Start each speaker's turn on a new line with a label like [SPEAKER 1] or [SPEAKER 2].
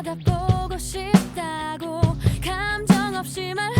[SPEAKER 1] 쳐다보고 싶다고 감정 없이 말하